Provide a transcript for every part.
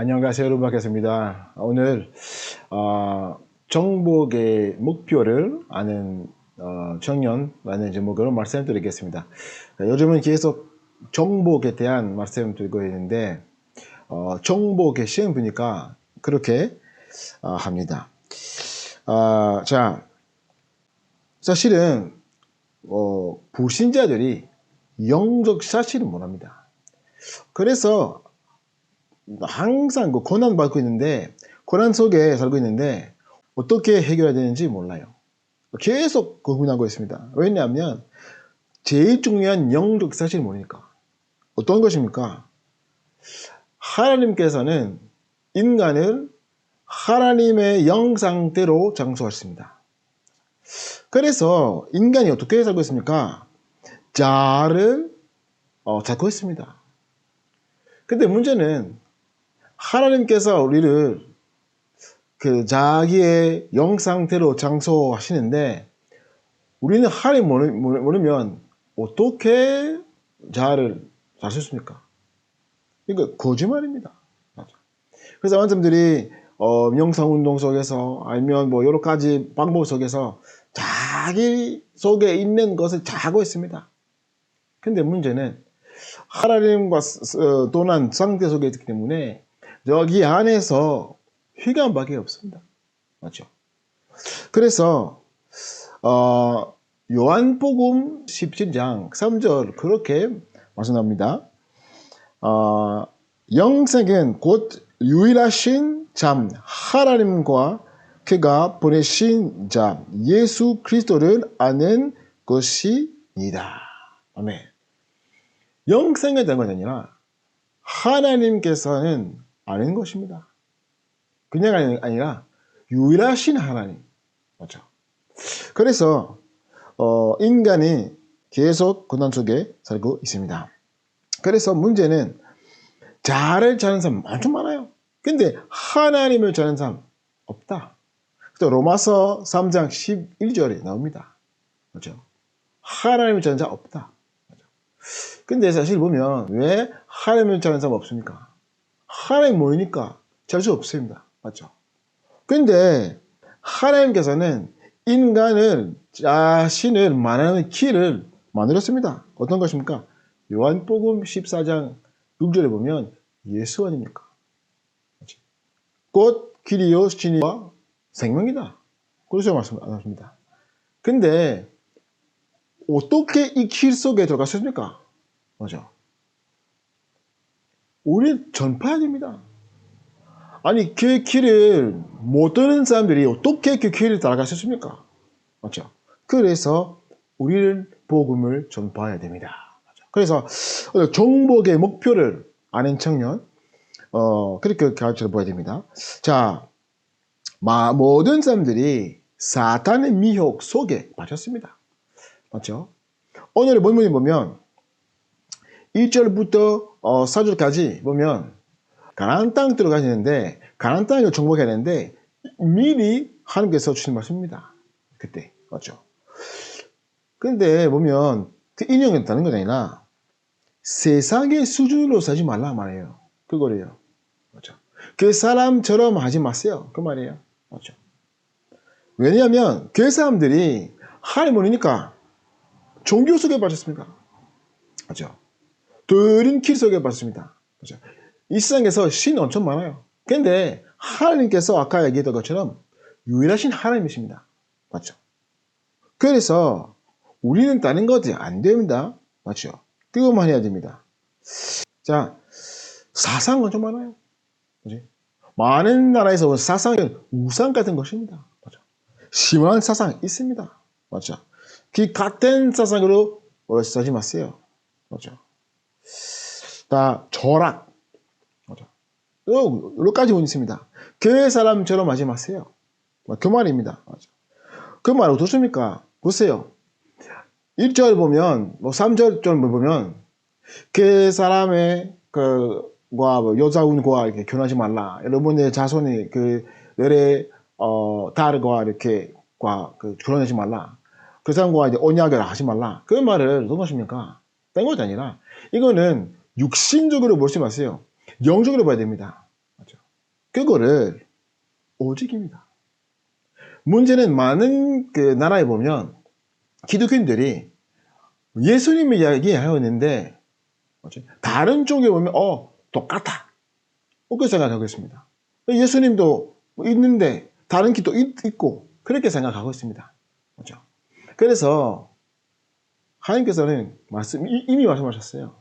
안녕하세요 여러분 반갑습니다. 오늘 어, 정복의 목표를 아는 어, 청년라는 제목으로 말씀드리겠습니다. 요즘은 계속 정복에 대한 말씀드리고 있는데 어, 정복의 시험 보니까 그렇게 어, 합니다. 아, 자 사실은 어, 불신자들이 영적 사실을 못합니다. 그래서 항상 그 고난 받고 있는데 고난 속에 살고 있는데 어떻게 해결해야 되는지 몰라요. 계속 고민하고 있습니다. 왜냐하면 제일 중요한 영적 사실을 모르니까 어떤 것입니까? 하나님께서는 인간을 하나님의 영상대로 장소하셨습니다. 그래서 인간이 어떻게 살고 있습니까? 자를 어, 찾고 있습니다. 근데 문제는 하나님께서 우리를 그 자기의 영상대로 장소하시는데 우리는 하나님 모르면 어떻게 자를 잘 수 있습니까? 이거 거짓말입니다. 그래서 많은 사람들이 어, 명상 운동 속에서 아니면 뭐 여러 가지 방법 속에서 자기 속에 있는 것을 다 하고 있습니다. 근데 문제는 하나님과 떠난 상태 속에 있기 때문에 여기 안에서 휘감밖에 없습니다. 맞죠? 그래서 어, 요한복음 17장 3절 그렇게 말씀합니다. 어, 영생은 곧 유일하신 참 하나님과 그가 보내신 자 예수 그리스도를 아는 것이니다. 아멘. 영생에 대한 것이 아니라 하나님께서는 아는 것입니다. 그냥 아니라 유일하신 하나님. 맞죠? 그래서 어, 인간이 계속 고난 속에 살고 있습니다. 그래서 문제는 자를 자는 사람 엄청 많아요. 근데 하나님을 자는 사람 없다. 그래서 로마서 3장 11절에 나옵니다. 그죠? 하나님을 자는 자 없다. 그죠? 근데 사실 보면 왜 하나님을 자는 사람 없습니까? 하나님 모이니까 잘수 없습니다. 맞죠? 근데 하나님께서는 인간을 자신을 만나는 길을 만들었습니다. 어떤 것입니까? 요한복음 14장 6절에 보면 예수 아닙니까? 곧 길이요 진리와 생명이다. 그래서 말씀하십니다. 근데 어떻게 이 길 속에 들어갔습니까? 맞아. 우리 전파해야 됩니다. 아니 그 길을 못 듣는 사람들이 어떻게 그 길을 따라가셨습니까? 맞죠? 그래서 우리는 복음을 전파해야 됩니다. 맞죠? 그래서 정복의 목표를 아는 청년 어 그렇게 가르쳐 보야 됩니다. 자, 마, 모든 사람들이 사탄의 미혹 속에 빠졌습니다. 맞죠? 오늘의 본문에 보면 1절부터 어, 4절까지 보면 가나안 땅 들어가시는데 가나안 땅을 정복해야 되는데 미리 하나님께서 주신 말씀입니다. 그때 맞죠? 근데 보면 그 인용이 다는 건 아니라 세상의 수준으로 살지 말라 말이에요. 그거래요. 맞죠? 그 사람처럼 하지 마세요. 그 말이에요. 맞죠? 왜냐하면 그 사람들이 하나님 모르니까 종교 속에 빠졌습니다. 맞죠? 드린 길 속에 빠졌습니다. 맞죠? 이 세상에서 신이 엄청 많아요. 근데 하나님께서 아까 얘기했던 것처럼 유일하신 하나님이십니다. 맞죠? 그래서 우리는 다른 것이 안 됩니다. 맞죠? 그것만 해야 됩니다. 자, 사상은 엄청 많아요. 그지? 많은 나라에서 사상은 우상 같은 것입니다. 맞죠? 심한 사상 있습니다. 맞죠? 그 같은 사상으로 오래 마세요. 맞죠? 다 절악, 여러 가지 원 있습니다. 교회 사람처럼 하지 마세요. 뭐그 말입니다. 그 말 어떻습니까? 보세요. 1절 보면, 뭐 3절 보면, 그 사람의 그, 과 뭐 여자운과 이렇게 결혼하지 말라. 여러분의 자손이 그, 너의, 어, 딸과 이렇게, 과, 그, 결혼하지 말라. 그 사람과 이제 언약을 하지 말라. 그 말을 어떤 것입니까? 딴 것이 아니라, 이거는 육신적으로 보지 마세요. 영적으로 봐야 됩니다. 맞죠? 그거를 오직입니다. 문제는 많은 그 나라에 보면 기독교인들이 예수님을 이야기하였는데 다른 쪽에 보면 어 똑같아. 그렇게 생각하고 있습니다. 예수님도 있는데 다른 기도 있고 그렇게 생각하고 있습니다. 그렇죠? 그래서 하나님께서는 말씀 이미 말씀하셨어요.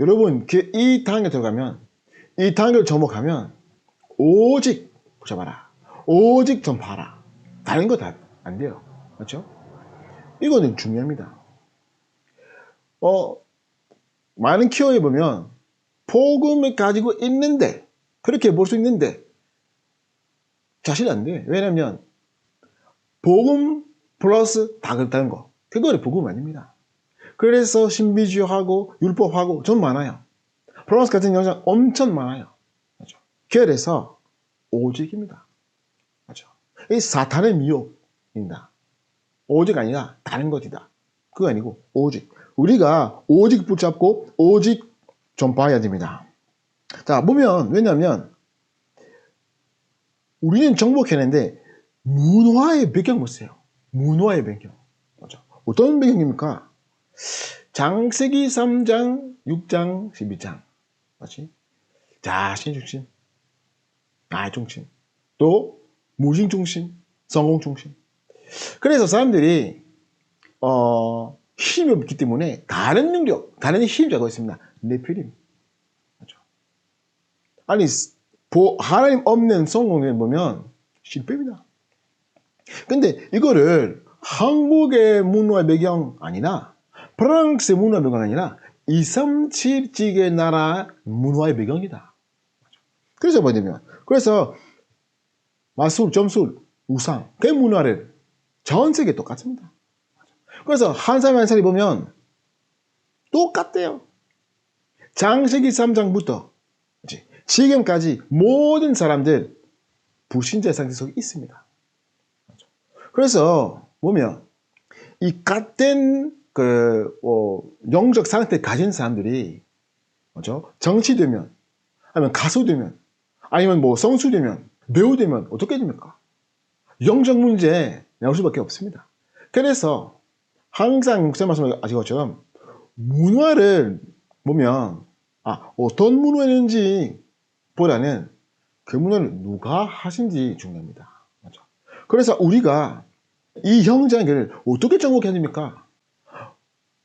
여러분 그이 단계 들어가면 이 단계를 접목하면 오직 보셔봐라. 오직 좀 봐라. 다른 거 다 안 돼요. 그렇죠? 이거는 중요합니다. 어, 많은 키워에 보면 복음을 가지고 있는데 그렇게 볼 수 있는데 자신 안 돼. 왜냐면 복음 플러스 다 그렇다는 거. 그거를 복음 아닙니다. 그래서 신비주의하고 율법하고 좀 많아요. 플러스 같은 영상 엄청 많아요. 그렇죠? 그래서 오직입니다. 그렇죠? 이 사탄의 미혹입니다. 오직 아니라 다른 것이다. 그거 아니고 오직. 우리가 오직 붙잡고 오직 좀 봐야 됩니다. 자, 보면 왜냐하면 우리는 정복했는데 문화의 배경 보세요. 문화의 배경. 맞죠? 어떤 배경입니까? 장세기 3장, 6장, 12장. 맞지? 자 신 중심, 나의 중심, 또 무신 중심, 성공 중심. 그래서 사람들이 어, 힘이 없기 때문에 다른 능력, 다른 가지고 있습니다. 네피림. 맞죠? 아니 하나님 없는 성공에 보면 실패입니다. 근데 이거를 한국의 문화의 배경 아니라 프랑스의 문화의 배경 아니라 237지의 나라 문화의 배경이다. 그래서 뭐냐면 그래서 마술, 점술, 우상, 그 문화를 전 세계 똑같습니다. 그래서 한 사람 한 사람이 보면 똑같대요. 장세기 3장부터 지금까지 모든 사람들 불신자 상태 속에 있습니다. 그래서 보면 이 같은 그 어, 영적 상태 가진 사람들이 뭐죠? 정치 되면 아니면 가수 되면 아니면 뭐 성수 되면 배우 되면 어떻게 됩니까? 영적 문제 나올 수밖에 없습니다. 그래서 항상 목사 말씀하신 것처럼 문화를 보면 아 어떤 문화인지 보다는 그 문화를 누가 하신지 중요합니다. 그래서 우리가 이 형제를 어떻게 정복해야 됩니까?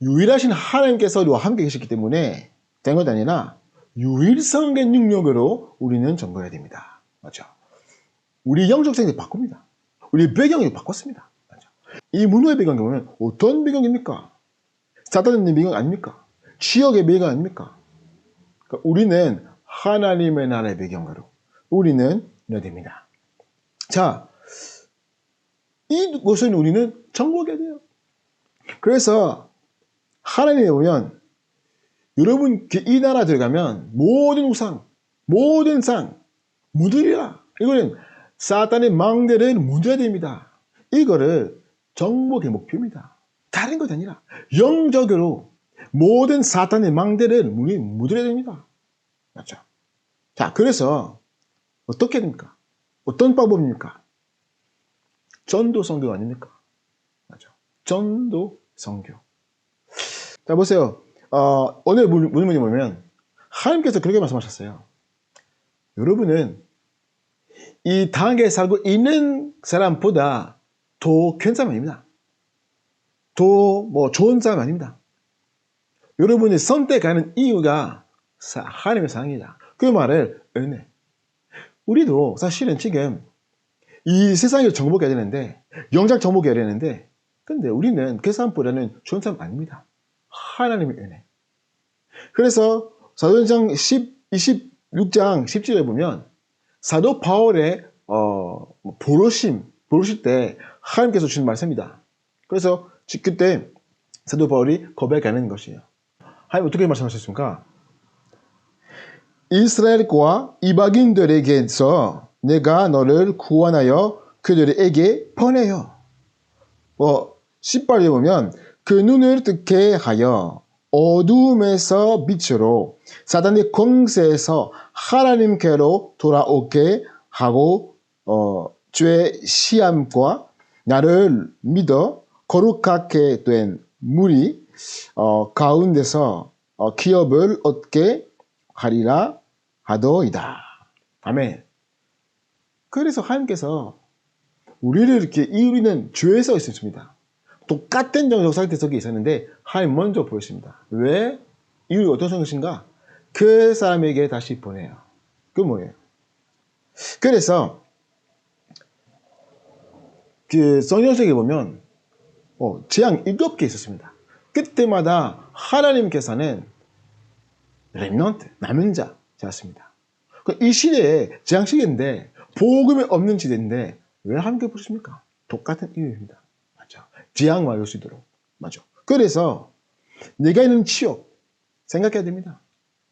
유일하신 하나님께서 우리와 함께 계시기 때문에 된 것이 아니라 유일성의 능력으로 우리는 정복해야 됩니다. 맞죠? 우리 영적 생이 바꿉니다. 우리 배경이 바꿨습니다. 맞죠? 이 문화의 배경이 보면 어떤 배경입니까? 사단의 배경 아닙니까? 지역의 배경 아닙니까? 그러니까 우리는 하나님의 나라의 배경으로 우리는 되됩니다 자, 이것은 우리는 정복해야 돼요. 그래서 하나님에 보면 여러분 그이 나라 들어가면 모든 우상, 모든 상 무들이라. 이거는 사탄의 망대를 무뎌야 됩니다. 이거를 정복의 목표입니다. 다른 것 아니라 영적으로 모든 사탄의 망대를 우리 무드려야 됩니다. 맞죠? 자, 그래서 어떻게 됩니까? 어떤 방법입니까? 전도 성교 아닙니까? 맞죠? 전도 성교. 자, 보세요. 어, 오늘 문문이 보면 하나님께서 그렇게 말씀하셨어요. 여러분은 이 당에 살고 있는 사람보다 더 괜찮은 아닙니다. 더 뭐 좋은 사람 아닙니다. 여러분이 선택하는 이유가 하나님의 사랑이다. 그 말을 은혜. 우리도 사실은 지금 이 세상을 정복해야 되는데 영장 정복해야 되는데 근데 우리는 그 사람보다는 좋은 사람 아닙니다. 하나님의 은혜. 그래서 사도행전 10, 26장 10절에 보면 사도 바울의 어, 보로심, 보로실 때 하나님께서 주신 말씀입니다. 그래서 그때 사도 바울이 고백하는 것이에요. 하나님 어떻게 말씀하셨습니까? 이스라엘과 이방인들에게서 내가 너를 구원하여 그들에게 보내요. 뭐 18에 보면 그 눈을 뜨게 하여 어둠에서 빛으로 사단의 권세에서 하나님께로 돌아오게 하고 어, 주의 시함과 나를 믿어 거룩하게 된 물이 어, 가운데서 어, 기업을 얻게 하리라 하더이다. 아멘. 그래서 하나님께서 우리를 이렇게 이루는 죄에서 있습니다. 똑같은 정적 상태 속에 있었는데 하나님 먼저 보였습니다. 왜? 이유 어떤 것인가? 그 사람에게 다시 보내요. 그 뭐예요? 그래서 그 성경책에 보면 어, 재앙 일곱 개 있었습니다. 그때마다 하나님께서는 렘넌트, 남은 자, 자였습니다. 그이 시대에 재앙 시대인데 복음이 없는 시대인데 왜 함께 부르십니까? 똑같은 이유입니다. 맞죠? 재앙 와올 수 있도록. 맞죠? 그래서 내가 있는 치욕 생각해야 됩니다.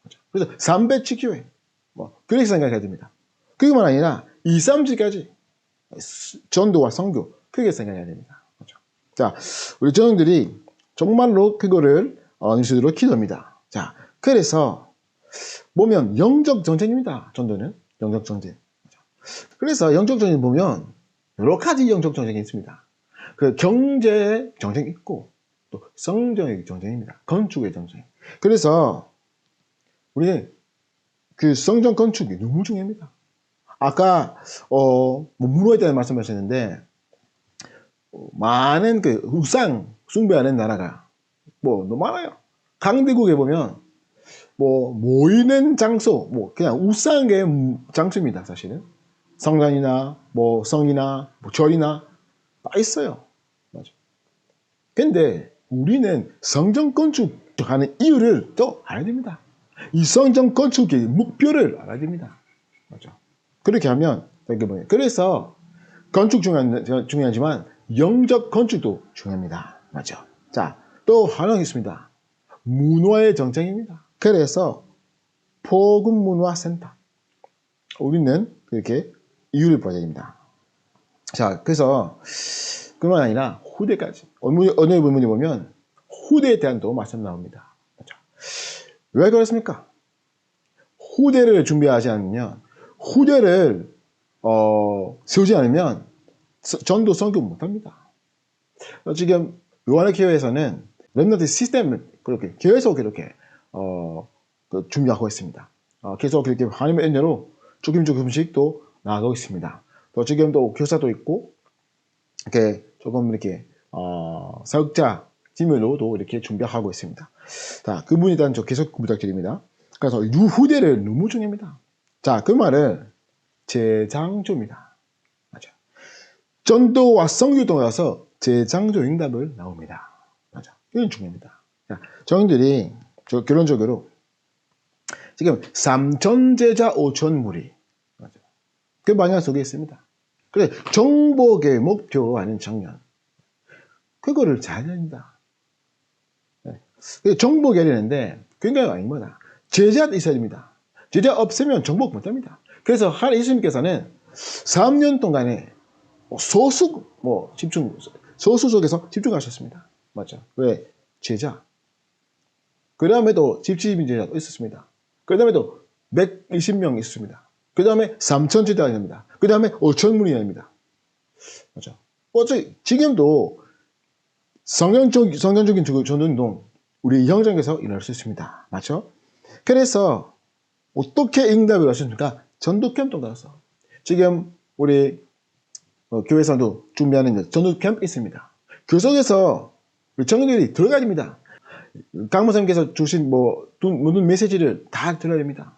맞죠? 그래서 삼배치 교회 뭐 그렇게 생각해야 됩니다. 그것만 아니라 2, 3지까지 전도와 성교 크게 생각해야 됩니다. 맞죠? 자, 우리 전원들이 정말로 그거를 어, 인수로 기도합니다. 자, 그래서 보면 영적 전쟁입니다. 전도는 영적 전쟁. 그래서 영적 전쟁 보면 여러 가지 영적 전쟁이 있습니다. 그 경제 전쟁이 있고 또 성정의 전쟁입니다. 건축의 전쟁. 그래서 우리는 그 성전 건축이 너무 중요합니다. 아까 어뭐 문호에 대한 말씀하셨는데 어, 많은 그 우상 숭배하는 나라가 뭐 너무 많아요. 강대국에 보면 뭐 모이는 장소, 뭐 그냥 우상의 장소입니다. 사실은 성전이나 뭐 성이나 뭐 절이나 다 있어요. 맞아. 근데 우리는 성전 건축하는 이유를 또 알아야 됩니다. 이 성전 건축의 목표를 알아야 됩니다. 맞죠? 그렇게 하면 이게 뭐예요? 그래서 건축 중요한, 중요하지만 영적 건축도 중요합니다. 맞죠? 자, 또 하나 있습니다. 문화의 정책입니다. 그래서 포금 문화 센터. 우리는 그렇게 이유를 보야 됩니다. 자, 그래서 그만 아니라 후대까지. 어느, 부분에 보면 후대에 대한 또 말씀 나옵니다. 그렇죠? 왜 그렇습니까? 후대를 준비하지 않으면 후대를 어, 세우지 않으면 전도 성교 못합니다. 지금 요한의 교회에서는 렘너트 시스템을 그렇게 계속 이렇게 어, 그 준비하고 있습니다. 어, 계속 이렇게 하나님의 은혜로 조금 조금씩 또 나가고 있습니다. 또 교사도 있고 이렇게 조금 이렇게 어, 사역자 팀으로도 이렇게 준비하고 있습니다. 자, 그분에 대한 저 계속 부탁드립니다. 그래서 유후대를 너무 중요합니다. 자, 그 말은 재장조입니다. 맞아. 전도와 성교도 와서 재장조 응답을 나옵니다. 맞아. 이건 중요합니다. 자, 저희들이 저 결론적으로 지금 3천 제자 5천 무리 맞아. 그 방향 속에 있습니다. 그래 정복의 목표 아닌 청년 그거를 잘 된다. 네. 정복이 되는데 굉장히 아닌 거다. 제자 있어야 됩니다. 제자 없으면 정복 못합니다. 그래서 하나 예수님께서는 3년 동안에 소수 뭐 집중 소수 속에서 집중하셨습니다. 맞죠? 왜 제자. 그 다음에도 집주인 제자도 있었습니다. 그 다음에도 120명 있습니다. 그 다음에 3천 제자가 됩니다. 그 다음에 5천 문이 됩니다. 맞죠? 어차피 지금도 성경적, 성경적인 전운동 우리 현장에서 일어날 수 있습니다. 맞죠? 그래서 어떻게 응답을 하셨습니까? 전도 캠프 나가서 지금 우리 어, 교회에서도 준비하는 전도 캠프 있습니다. 그 속에서 우리 청년들이 들어가야 됩니다. 강모사님께서 주신 뭐 모든 메시지를 다 들어야 됩니다.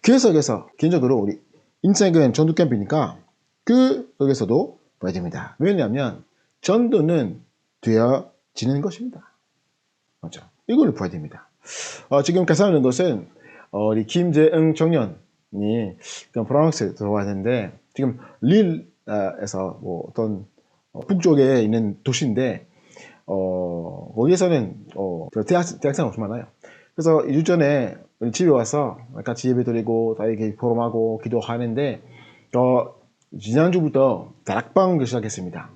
그 속에서 개인적으로 우리 인생은 전도 캠프니까 그 속에서도 봐야 됩니다. 왜냐하면 전도는 되어지는 것입니다. 맞죠? 이걸 봐야 됩니다. 어, 지금 계산하는 것은 어, 우리 김재응 청년이 프랑스에 들어왔는데 지금 릴에서 뭐 어떤 어, 북쪽에 있는 도시인데 어, 거기에서는 어, 대학, 대학생 엄청 많아요. 그래서 2주 전에 집에 와서 같이 예배 드리고 다 이렇게 포럼하고 기도하는데 어, 지난주부터 다락방을 시작했습니다.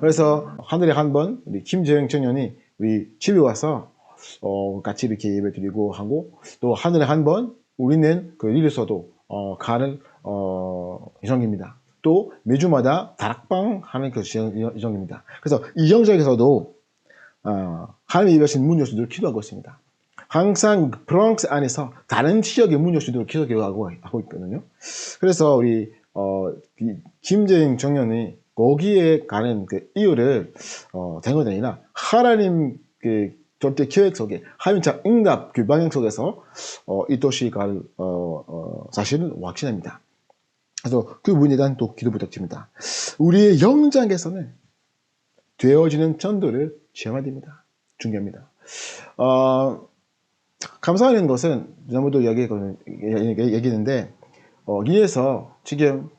그래서 하늘에 한 번 우리 김재영 청년이 우리 집에 와서 어, 같이 이렇게 예배 드리고 하고 또 하늘에 한 번 우리는 그 일에서도 어, 가는 어, 예정입니다. 또 매주마다 다락방 하는 그 예정입니다. 그래서 이 영적에서도 어, 하나님의 예배하신 문 여수들 기도하고 있습니다. 항상 프랑스 안에서 다른 지역의 문 여수들 기도하고 하고 있거든요. 그래서 우리 어, 이 김재영 청년이 거기에 가는 그 이유를 어, 된 것이 아니라 하나님 그 절대 계획 속에 자 응답 그 방향 속에서 어, 이 도시 갈 어, 어, 사실을 확신합니다. 그래서 그 부분에 대한 또 기도 부탁드립니다. 우리의 영장에서는 되어지는 전도를 지향해야 됩니다. 중요합니다. 어, 감사하는 것은 얘기- 얘기했는데 어, 이에서 지금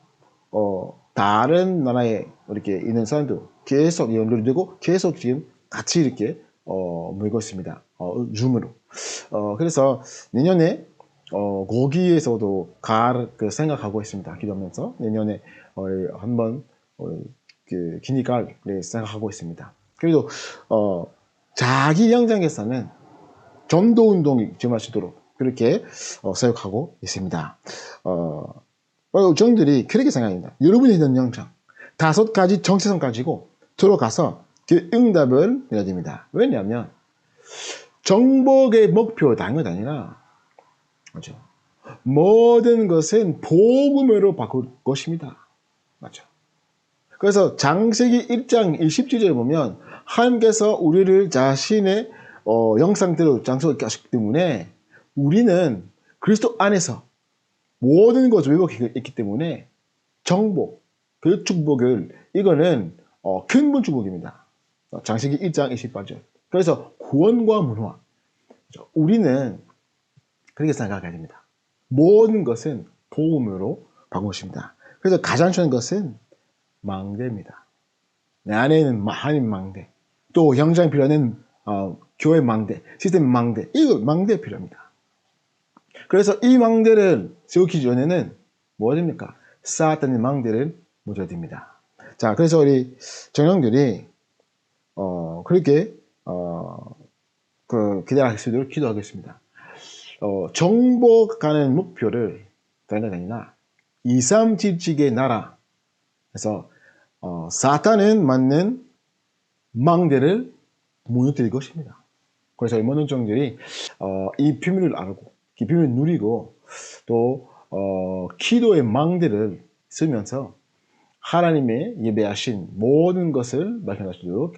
어, 다른 나라에 이렇게 있는 사람도 계속 연결되고 계속 지금 같이 이렇게 어, 모이고 있습니다. 어, 줌으로. 어, 그래서 내년에 어, 거기에서도 갈 그 생각하고 있습니다. 기도하면서 내년에 어, 한번 어, 그 기니까 생각하고 있습니다. 그래도 어, 자기 영장에서는 전도 운동이 지원하시도록 그렇게 어, 사역하고 있습니다. 어, 어, 저희들이 그렇게 생각합니다. 여러분이 있는 영장 다섯 가지 정체성 가지고 들어가서 그 응답을 됩니다. 왜냐하면 정복의 목표 것 아니라 맞죠? 모든 것은 복음으로 바꿀 것입니다. 맞죠? 그래서 장세기 1장 20절에 보면 하나님께서 우리를 자신의 어, 영상대로 장소에 하셨기 때문에 우리는 그리스도 안에서 모든 것을 회복했기 때문에 정복, 그 축복을 이거는 어, 근본 축복입니다. 어, 장세기 1장 28절. 그래서 구원과 문화. 우리는 그렇게 생각해야 됩니다. 모든 것은 복음으로 바꾸십니다. 그래서 가장 중요한 것은 망대입니다. 내 안에는 하나님 망대, 또 영장 필요는 어, 교회 망대, 시스템 망대, 이거 망대 필요합니다. 그래서 이 망대를 세우기 전에는 뭐가 됩니까? 사탄의 망대를 모셔야 됩니다. 자, 그래서 우리 정영들이 어, 그렇게 어, 그 기대할 수 있도록 기도하겠습니다. 어, 정복하는 목표를 다른 게 아니라 2, 3 질직의 나라 그래서 어, 사탄은 맞는 망대를 무너뜨릴 것입니다. 그래서 이 모든 종들이 어, 이 비밀을 알고 이 비밀을 누리고 또 어, 기도의 망대를 쓰면서 하나님의 예배하신 모든 것을 있도록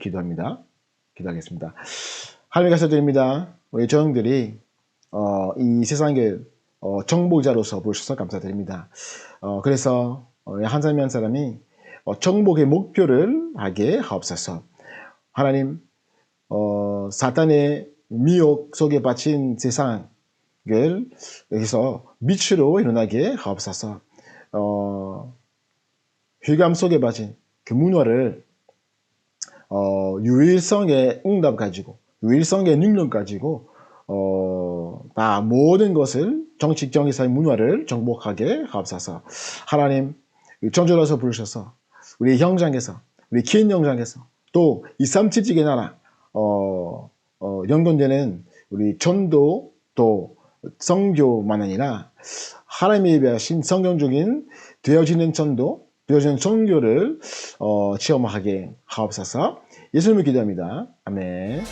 기도합니다. 기도하겠습니다. 하나님 감사드립니다. 우리 저들이 어, 이 세상의 어, 정복자로서 보셔서 감사드립니다. 어, 그래서 어, 한 사람이 한 사람이 어, 정복의 목표를 하게 하옵소서. 하나님 어, 사탄의 미혹 속에 바친 세상을 여기서 빛으로 일어나게 하옵소서. 어, 휘감 속에 바친 그 문화를 어, 유일성의 응답 가지고 유일성의 능력 가지고 어, 다 모든 것을 정치 정의사의 문화를 정복하게 하옵소서. 하나님 정조라서 부르셔서 우리 형장에서 우리 긴 형장에서 또이 삼칠직의 나라 어, 어, 연관되는 우리 전도 또 성교만 아니라 하나님의 예배하신 성경적인 되어지는 전도 되어지는 종교를 어, 체험하게 하옵소서 예수님을 기도합니다. 아멘.